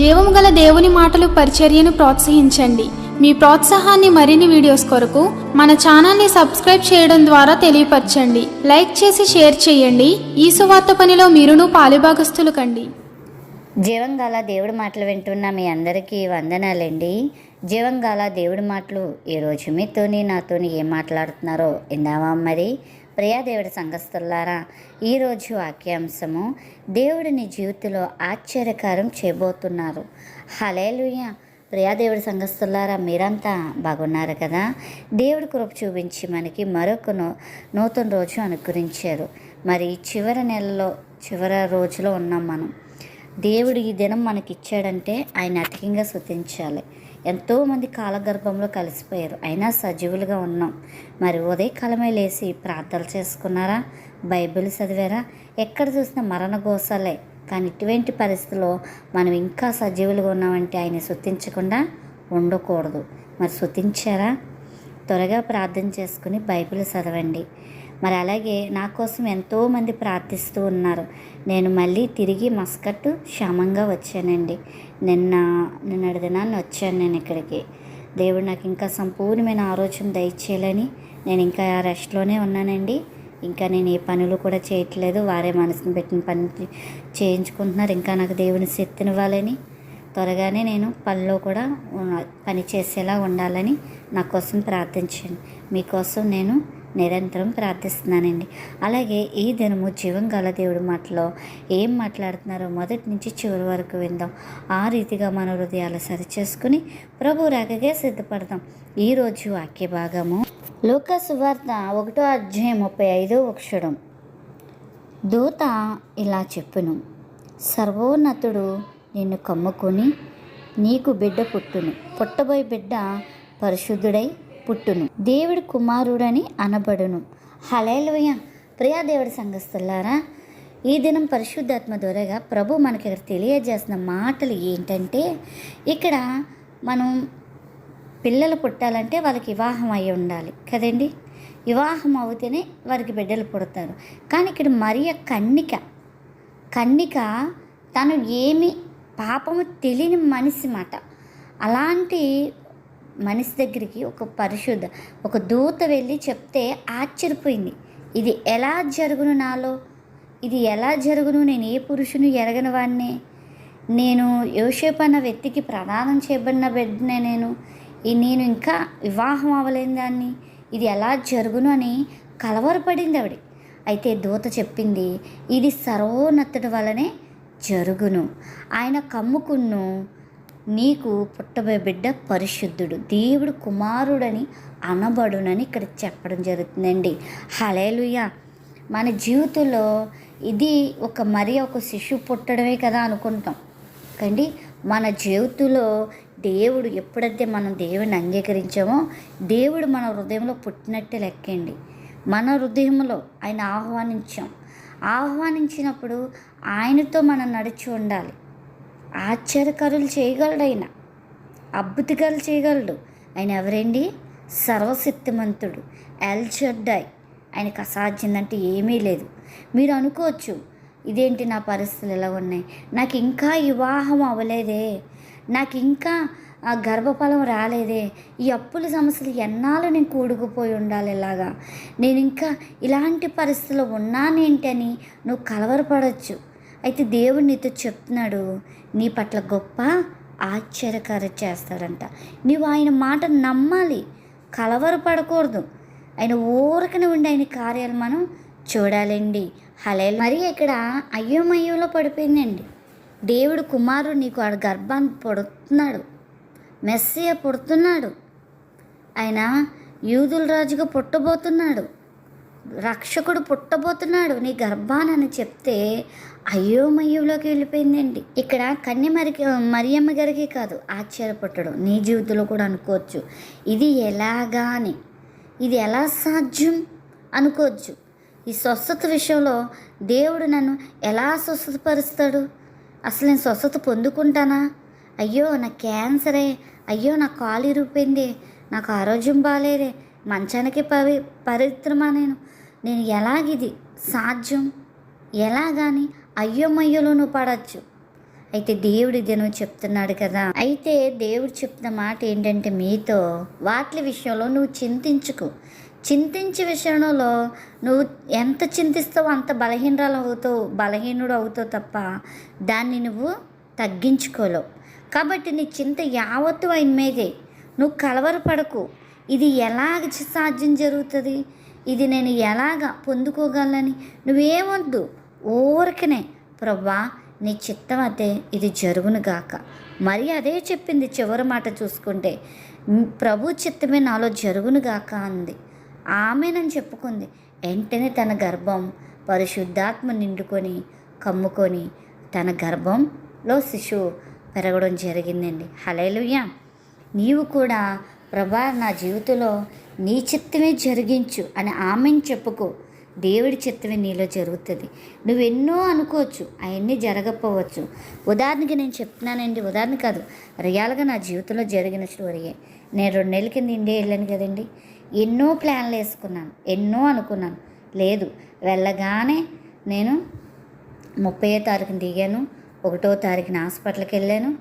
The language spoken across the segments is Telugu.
జీవము గల దేవుని మాటలు పరిచర్యను ప్రోత్సహించండి. మీ ప్రోత్సాహాన్ని మరిన్ని వీడియోస్ కొరకు మన ఛానల్ని సబ్స్క్రైబ్ చేయడం ద్వారా తెలియపరచండి. లైక్ చేసి షేర్ చేయండి. ఈ సువార్త పనిలో మీరును పాలుభాగస్తులు కండి. జీవంగాల దేవుడి మాటలు వింటున్న మీ అందరికీ వందనాలండి. జీవంగాల దేవుడి మాటలు ఈరోజు మీతోని నాతోని ఏం మాట్లాడుతున్నారో ఇందామా మరి? ప్రియాదేవుడి సంఘస్థులారా ఈరోజు వాక్యాంశము దేవుడిని నీ జీవితంలో ఆశ్చర్యకారం చేయబోతున్నారు. హలేలుయ ప్రియాదేవుడి సంఘస్థులారా మీరంతా బాగున్నారు కదా? దేవుడి కృప చూపించి మనకి మరొక నూ నూతన రోజు అనుగ్రహించారు. మరి చివరి నెలలో చివరి రోజులో ఉన్నాం మనం. దేవుడు ఈ దినం మనకి ఇచ్చాడంటే ఆయన అధికంగా శృతించాలి ఎంతోమంది కాలగర్భంలో కలిసిపోయారు. అయినా సజీవులుగా ఉన్నాం. మరి ఉదయకాలమే లేచి ప్రార్థనలు చేసుకున్నారా? బైబిల్ చదివారా? ఎక్కడ చూసినా మరణ గోసాలే. కానీ ఇటువంటి పరిస్థితుల్లో మనం ఇంకా సజీవులుగా ఉన్నామంటే ఆయన శృతించకుండా ఉండకూడదు. మరి శృతించారా త్వరగా ప్రార్థన చేసుకుని బైబిల్ చదవండి. మరి అలాగే నా కోసం ఎంతోమంది ప్రార్థిస్తూ ఉన్నారు. నేను మళ్ళీ తిరిగి మస్కట్ క్షేమంగా వచ్చానండి. నిన్న నిన్నటి దినాన్ని వచ్చాను నేను ఇక్కడికి. దేవుడు నాకు ఇంకా సంపూర్ణమైన ఆలోచన దయచేయాలని నేను ఇంకా రెస్ట్లోనే ఉన్నానండి. ఇంకా నేను ఏ పనులు కూడా చేయట్లేదు. వారే మనసుని పెట్టిన పని చేయించుకుంటున్నారు. ఇంకా నాకు దేవుని శక్తినివ్వాలని త్వరగానే నేను పనిలో కూడా పని చేసేలా ఉండాలని నా కోసం ప్రార్థించండి. మీకోసం నేను నిరంతరం ప్రార్థిస్తున్నానండి. అలాగే ఈ దినము జీవం గల దేవుడి మాటలో ఏం మాట్లాడుతున్నారో మొదటి నుంచి చివరి వరకు విందాం. ఆ రీతిగా మన హృదయాలు సరిచేసుకుని ప్రభు రాకగే సిద్ధపడదాం. ఈరోజు వాక్య భాగము లోక సువార్త ఒకటో అధ్యాయం ముప్పై ఐదో అక్షరం దూత ఇలా చెప్పును సర్వోన్నతుడు నిన్ను కమ్ముకొని నీకు బిడ్డ పుట్టును. పుట్టబోయే బిడ్డ పరిశుద్ధుడై పుట్టును. దేవుడి కుమారుడని అనబడును. హలేలుయ ప్రియా దేవుడి సంఘస్థులారా ఈ దినం పరిశుద్ధాత్మ ద్వారాగా ప్రభు మనకి ఇక్కడ తెలియజేసిన మాటలు ఏంటంటే ఇక్కడ మనం పిల్లలు పుట్టాలంటే వాళ్ళకి వివాహం అయి ఉండాలి కదండి. వివాహం అవుతేనే వారికి బిడ్డలు పుడతారు. కానీ ఇక్కడ మరియ కన్నిక కన్నిక తను ఏమి పాపము తెలియని మనిషి మాట. అలాంటి మనిషి దగ్గరికి ఒక పరిశుద్ధ ఒక దూత వెళ్ళి చెప్తే ఆశ్చర్యపోయింది. ఇది ఎలా జరుగును నాలో? ఇది ఎలా జరుగును? నేను ఏ పురుషుని ఎరగని వాడినే నేను యోసేపు అన్న వ్యక్తికి ప్రదానం చేయబడిన బిడ్డనే నేను. ఈ నేను ఇంకా వివాహం అవ్వలేని దాన్ని. ఇది ఎలా జరుగును అని కలవరపడింది ఆవిడ. అయితే దూత చెప్పింది ఇది సర్వోన్నతుడి వలనే జరుగును. ఆయన కమ్ముకున్ను. నీకు పుట్టబోయే బిడ్డ పరిశుద్ధుడు. దేవుడు కుమారుడని అనబడునని ఇక్కడ చెప్పడం జరుగుతుందండి. హలేలుయ మన జీవితంలో ఇది ఒక మరి ఒక శిశువు పుట్టడమే కదా అనుకుంటాం. కండి మన జీవితంలో దేవుడు ఎప్పుడైతే మనం దేవుని అంగీకరించామో దేవుడు మన హృదయంలో పుట్టినట్టే లెక్కండి. మన హృదయంలో ఆయన ఆహ్వానించాం. ఆహ్వానించినప్పుడు ఆయనతో మనం నడిచి ఉండాలి. ఆశ్చర్యకరులు చేయగలడు ఆయన. అద్భుతకాలు చేయగలడు. ఆయన ఎవరండి? సర్వశక్తిమంతుడు. ఎల్చడ్డాయ్ ఆయనకు అసాధ్యందంటే ఏమీ లేదు. మీరు అనుకోవచ్చు ఇదేంటి నా పరిస్థితులు ఎలా ఉన్నాయి? నాకు ఇంకా వివాహం అవ్వలేదే. నాకు ఇంకా ఆ గర్భఫలం రాలేదే. ఈ అప్పుల సమస్యలు ఎన్నాళ్ళు నేను కూడుకుపోయి ఉండాలి ఇలాగా? నేను ఇంకా ఇలాంటి పరిస్థితుల్లో ఉన్నానేంటని నువ్వు కలవరపడవచ్చు అయితే దేవుడు నీతో చెప్తున్నాడు నీ పట్ల గొప్ప ఆశ్చర్యకారం చేస్తాడంట. నీవు ఆయన మాట నమ్మాలి కలవరపడకూడదు ఆయన ఊరకనే ఉండి ఆయన కార్యాలు మనం చూడాలండి. హలే మరి ఇక్కడ అయోమయంలో పడిపోయిందండి. దేవుడు కుమారుడు నీకు ఆడ గర్భాన్ని పుడుతున్నాడు మెస్సియ పుడుతున్నాడు. ఆయన యూదుల రాజుగా పుట్టబోతున్నాడు. రక్షకుడు పుట్టబోతున్నాడు నీ గర్భానని చెప్తే అయ్యోమయ్యోలోకి వెళ్ళిపోయిందండి. ఇక్కడ కన్యమరికి మరియమ్మ గారికి కాదు ఆశ్చర్యపట్టడం నీ జీవితంలో కూడా అనుకోవచ్చు. ఇది ఎలాగా అని ఇది ఎలా సాధ్యం అనుకోవచ్చు. ఈ స్వస్థత విషయంలో దేవుడు నన్ను ఎలా స్వస్థతపరుస్తాడు? అసలు నేను స్వస్థత పొందుకుంటానా? అయ్యో నా క్యాన్సరే అయ్యో నా కాలు ఇరిగిపోయింది నాకు ఆరోగ్యం బాగాలేదే మంచానికి పవి పరిత్రమా నేను నేను ఎలాగిది సాధ్యం? ఎలాగాని అయ్యోమయ్యోలో నువ్వు పడచ్చు. అయితే దేవుడు ఇదేనో చెప్తున్నాడు కదా. అయితే దేవుడు చెప్తున్న మాట ఏంటంటే మీతో వాటి విషయంలో నువ్వు చింతించుకు. చింతించే విషయంలో నువ్వు ఎంత చింతిస్తావో అంత బలహీనరాలు అవుతావు బలహీనుడు అవుతావు తప్ప దాన్ని నువ్వు తగ్గించుకోలేవు. కాబట్టి నీ చింత యావత్తు ఆయన మీదే. నువ్వు కలవరపడకు. ఇది ఎలాగ సాధ్యం జరుగుతుంది? ఇది నేను ఎలాగ పొందుకోగలని నువ్వేమొద్దు. ఊరికనే ప్రభా నీ చిత్తం అయితే ఇది జరుగును గాక. మరి అదే చెప్పింది చివరి మాట చూసుకుంటే ప్రభు చిత్తమే నాలో జరుగును గాక అంది. ఆమెనని చెప్పుకుంది. వెంటనే తన గర్భం పరిశుద్ధాత్మ నిండుకొని కమ్ముకొని తన గర్భంలో శిశువు పెరగడం జరిగిందండి. హలేలుయ్యా నీవు కూడా ప్రభా నా జీవితంలో నీ చిత్తమే జరిగించు అని ఆమెను చెప్పుకో. దేవుడి చిత్తమే నీలో జరుగుతుంది. నువ్వెన్నో అనుకోవచ్చు అవన్నీ జరగకపోవచ్చు. ఉదాహరణకి నేను చెప్తున్నానండి ఉదాహరణ కాదు. రియల్గా నా జీవితంలో జరిగిన స్టోరీయే నేను రెండు నెలల కింద ఇండియా వెళ్ళాను కదండి. ఎన్నో ప్లాన్లు వేసుకున్నాను ఎన్నో అనుకున్నాను. లేదు వెళ్ళగానే నేను ముప్పై తారీఖున దిగాను ఒకటో తారీఖున హాస్పిటల్కి వెళ్ళాను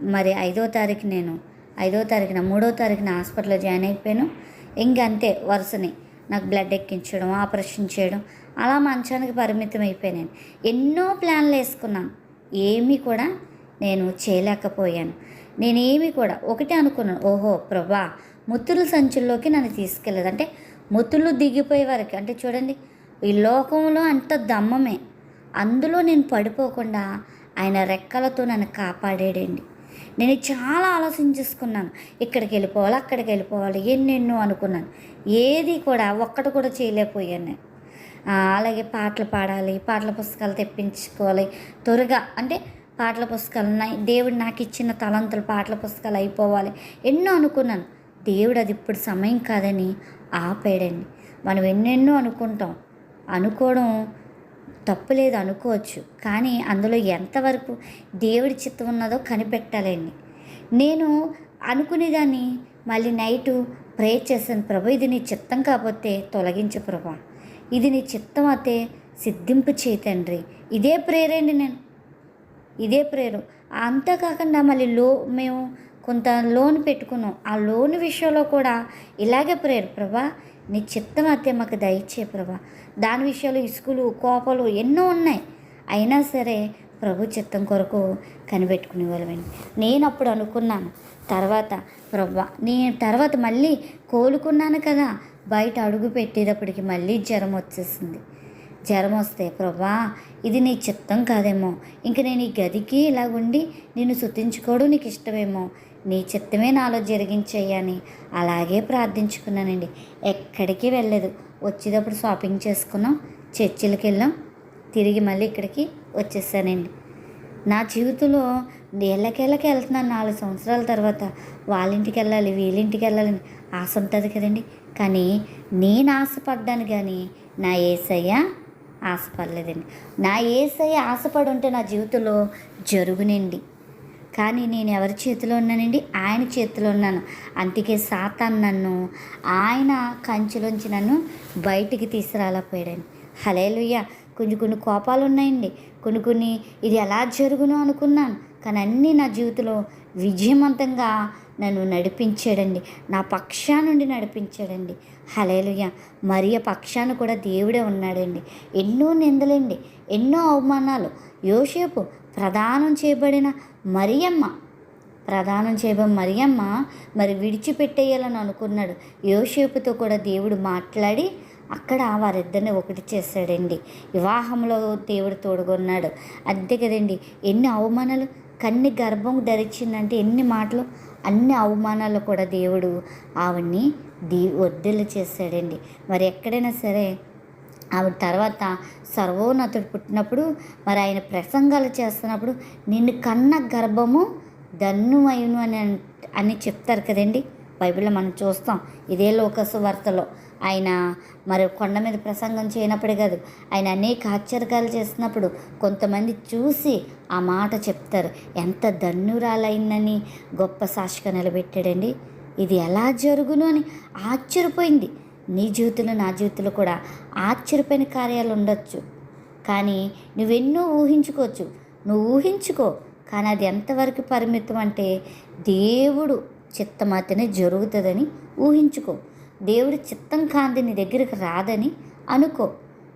మరి ఐదో తారీఖు నేను ఐదో తారీఖున మూడో తారీఖున హాస్పిటల్లో జాయిన్ అయిపోయాను. ఇంకంతే వరుసని. నాకు బ్లడ్ ఎక్కించడం ఆపరేషన్ చేయడం అలా మంచానికి పరిమితం అయిపోయాను ఎన్నో ప్లాన్లు వేసుకున్నాను ఏమీ కూడా నేను చేయలేకపోయాను. నేనేమి కూడా ఒకటే అనుకున్నాను. ఓహో ప్రభా ముత్తుల సంచుల్లోకి నన్ను తీసుకెళ్ళదు. అంటే ముత్తులు దిగిపోయే వరకు అంటే చూడండి ఈ లోకంలో అంత దమ్మమే. అందులో నేను పడిపోకుండా ఆయన రెక్కలతో నన్ను కాపాడేడండి. నేను చాలా ఆలోచించేసుకున్నాను. ఇక్కడికి వెళ్ళిపోవాలి అక్కడికి వెళ్ళిపోవాలి ఎన్నెన్నో అనుకున్నాను. ఏది కూడా ఒక్కటి కూడా చేయలేకపోయాను. నేను అలాగే పాటలు పాడాలి పాటల పుస్తకాలు తెప్పించుకోవాలి. త్వరగా అంటే పాటల పుస్తకాలు నా దేవుడు నాకు ఇచ్చిన తలంతులు పాటల పుస్తకాలు అయిపోవాలి. ఎన్నో అనుకున్నాను. దేవుడు అది ఇప్పుడు సమయం కాదని ఆపేయండి మనం ఎన్నెన్నో అనుకుంటాం. అనుకోవడం తప్పులేదు అనుకోవచ్చు కానీ అందులో ఎంతవరకు దేవుడి చిత్తం ఉన్నదో కనిపెట్టాలండి. నేను అనుకునేదాన్ని మళ్ళీ నైటు ప్రే చేశాను ప్రభు ఇది నీ చిత్తం కాకపోతే తొలగించు ప్రభా. ఇది నీ చిత్తం అయితే సిద్ధింపు చేయి తండ్రి. ఇదే ప్రేరండి నేను. ఇదే ప్రేరు అంతేకాకుండా మళ్ళీ లో మేము కొంత లోన్ పెట్టుకున్నాం. ఆ లోన్ విషయంలో కూడా ఇలాగే ప్రేరు ప్రభా. నీ చిత్తం అయితే మాకు దయచే ప్రభా. దాని విషయాలు ఇసుకులు కోపలు ఎన్నో ఉన్నాయి. అయినా సరే ప్రభు చిత్తం కొరకు కనిపెట్టుకునే వాళ్ళమండి. నేను అప్పుడు అనుకున్నాను. తర్వాత ప్రభా నేను తర్వాత మళ్ళీ కోలుకున్నాను కదా. బయట అడుగు పెట్టేటప్పటికి మళ్ళీ జ్వరం వచ్చేసింది. జ్వరం వస్తే ప్రభా ఇది నీ చిత్తం కాదేమో. ఇంక నేను ఈ గదికి ఇలా ఉండి నిన్ను శుతించుకోవడం నీకు ఇష్టమేమో. నీ చిత్తమే నాలో జరిగించేయని అలాగే ప్రార్థించుకున్నానండి. ఎక్కడికి వెళ్ళలేదు. వచ్చేటప్పుడు షాపింగ్ చేసుకున్నాం చర్చిలకు వెళ్ళాం తిరిగి మళ్ళీ ఇక్కడికి వచ్చేసానండి. నా జీవితంలో ఏళ్ళకేళ్ళకి వెళ్తున్నాను. నాలుగు సంవత్సరాల తర్వాత వాళ్ళింటికి వెళ్ళాలి వీళ్ళింటికి వెళ్ళాలని ఆశ ఉంటుంది కదండి. కానీ నేను ఆశపడ్డాను కానీ నా ఏసయ్య ఆశపడలేదండి. నా ఏసయ్య ఆశపడి ఉంటే నా జీవితంలో జరుగునండి. కానీ నేను ఎవరి చేతిలో ఉన్నానండి? ఆయన చేతిలో ఉన్నాను. అందుకే సాతాన్ నన్ను ఆయన కంచులోంచి నన్ను బయటికి తీసుకురాలేకపోయాడండి. హలేలుయ్య కొన్ని కొన్ని కోపాలు ఉన్నాయండి. కొన్ని కొన్ని ఇది ఎలా జరుగును అనుకున్నాను. కానీ అన్నీ నా జీవితంలో విజయవంతంగా నన్ను నడిపించాడండి. నా పక్షా నుండి నడిపించాడండి. హలేలుయ్య మరియ పక్షాన కూడా దేవుడే ఉన్నాడండి. ఎన్నో నిందలండి. ఎన్నో అవమానాలు. యోసేపు ప్రదానం చేయబడిన మరియమ్మ. ప్రదానం చేయబడిన మరియమ్మ మరి విడిచిపెట్టేయాలని అనుకున్నాడు. యోసేపుతో కూడా దేవుడు మాట్లాడి అక్కడ వారిద్దరిని ఒకటి చేశాడండి. వివాహంలో దేవుడు తోడుగొన్నాడు. అంతే కదండి ఎన్ని అవమానాలు కన్ని గర్భం ధరించిందంటే ఎన్ని మాటలు అన్ని అవమానాలు కూడా దేవుడు ఆవిడ్ని దీ వర్ధలు చేశాడండి. మరి ఎక్కడైనా సరే ఆవిడ తర్వాత సర్వోన్నతుడు పుట్టినప్పుడు మరి ఆయన ప్రసంగాలు చేస్తున్నప్పుడు నిన్ను కన్న గర్భము ధన్నుమయును అని అని చెప్తారు కదండి. బైబిల్లో మనం చూస్తాం ఇదే లోకసు వార్తలో. ఆయన మరి కొండ మీద ప్రసంగం చేయనప్పుడే కాదు ఆయన అనేక ఆశ్చర్యాలు చేస్తున్నప్పుడు కొంతమంది చూసి ఆ మాట చెప్తారు. ఎంత ధన్యురాలైందని గొప్ప సాక్షిగా నిలబెట్టాడండి. ఇది ఎలా జరుగును అని ఆశ్చర్యపోయింది. నీ జీవితంలో నా జీవితంలో కూడా ఆశ్చర్యపోయిన కార్యాలు ఉండొచ్చు. కానీ నువ్వెన్నో ఊహించుకోవచ్చు. నువ్వు ఊహించుకో కానీ అది ఎంతవరకు పరిమితం అంటే దేవుడు చిత్తమతనే జరుగుతుందని ఊహించుకో. దేవుడి చిత్తం కాంతి నీ దగ్గరికి రాదని అనుకో.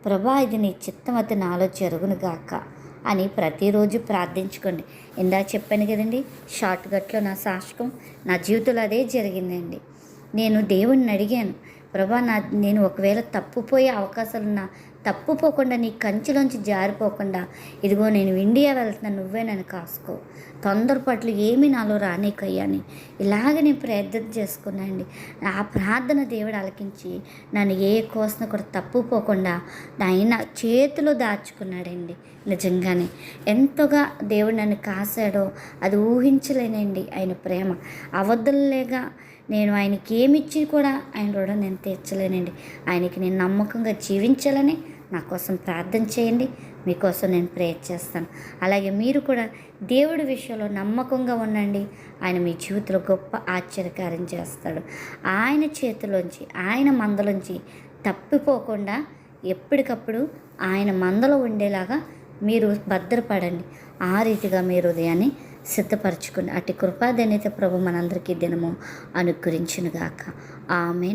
ప్రభా ఇది నీ చిత్తమతి నాలో జరుగును గాక అని ప్రతిరోజు ప్రార్థించుకోండి. ఇందా చెప్పాను కదండి షార్ట్కట్లో నా సాక్షకం నా జీవితంలో అదే జరిగిందండి. నేను దేవుణ్ణి అడిగాను ప్రభా నా నేను ఒకవేళ తప్పుపోయే అవకాశాలున్నా తప్పుపోకుండా నీ కంచెలోంచి జారిపోకుండా ఇదిగో నేను ఇండియా వెళ్తున్నాను నువ్వే నన్ను కాసుకో. తొందరపాట్లు ఏమీ నాలో రానీకయ్యాని ఇలాగ నేను ప్రార్థన చేసుకున్నానండి ఆ ప్రార్థన దేవుడు ఆలకించి నన్ను ఏ కోసం కూడా తప్పుపోకుండా ఆయన చేతిలో దాచుకున్నాడండి. నిజంగానే ఎంతగా దేవుడు నన్ను కాశాడో అది ఊహించలేనండి. ఆయన ప్రేమ. అవద్దలేగా నేను ఆయనకి ఏమిచ్చి కూడా ఆయన రుణం నేను తీర్చలేనండి. ఆయనకి నేను నమ్మకంగా జీవించాలని నా కోసం ప్రార్థన చేయండి. మీకోసం నేను ప్రేయర్ చేస్తాను. అలాగే మీరు కూడా దేవుడి విషయంలో నమ్మకంగా ఉండండి. ఆయన మీ జీవితంలో గొప్ప ఆశ్చర్యకారం చేస్తాడు. ఆయన చేతిలోంచి ఆయన మందలోంచి తప్పిపోకుండా ఎప్పటికప్పుడు ఆయన మందలో ఉండేలాగా మీరు భద్రపడండి. ఆ రీతిగా మీరు ఉదయాన్ని సిద్ధపరచుకుని అటు కృపాదనిత ప్రభు మనందరికీ దినము అనుగ్రహించునుగాక. ఆమెన్.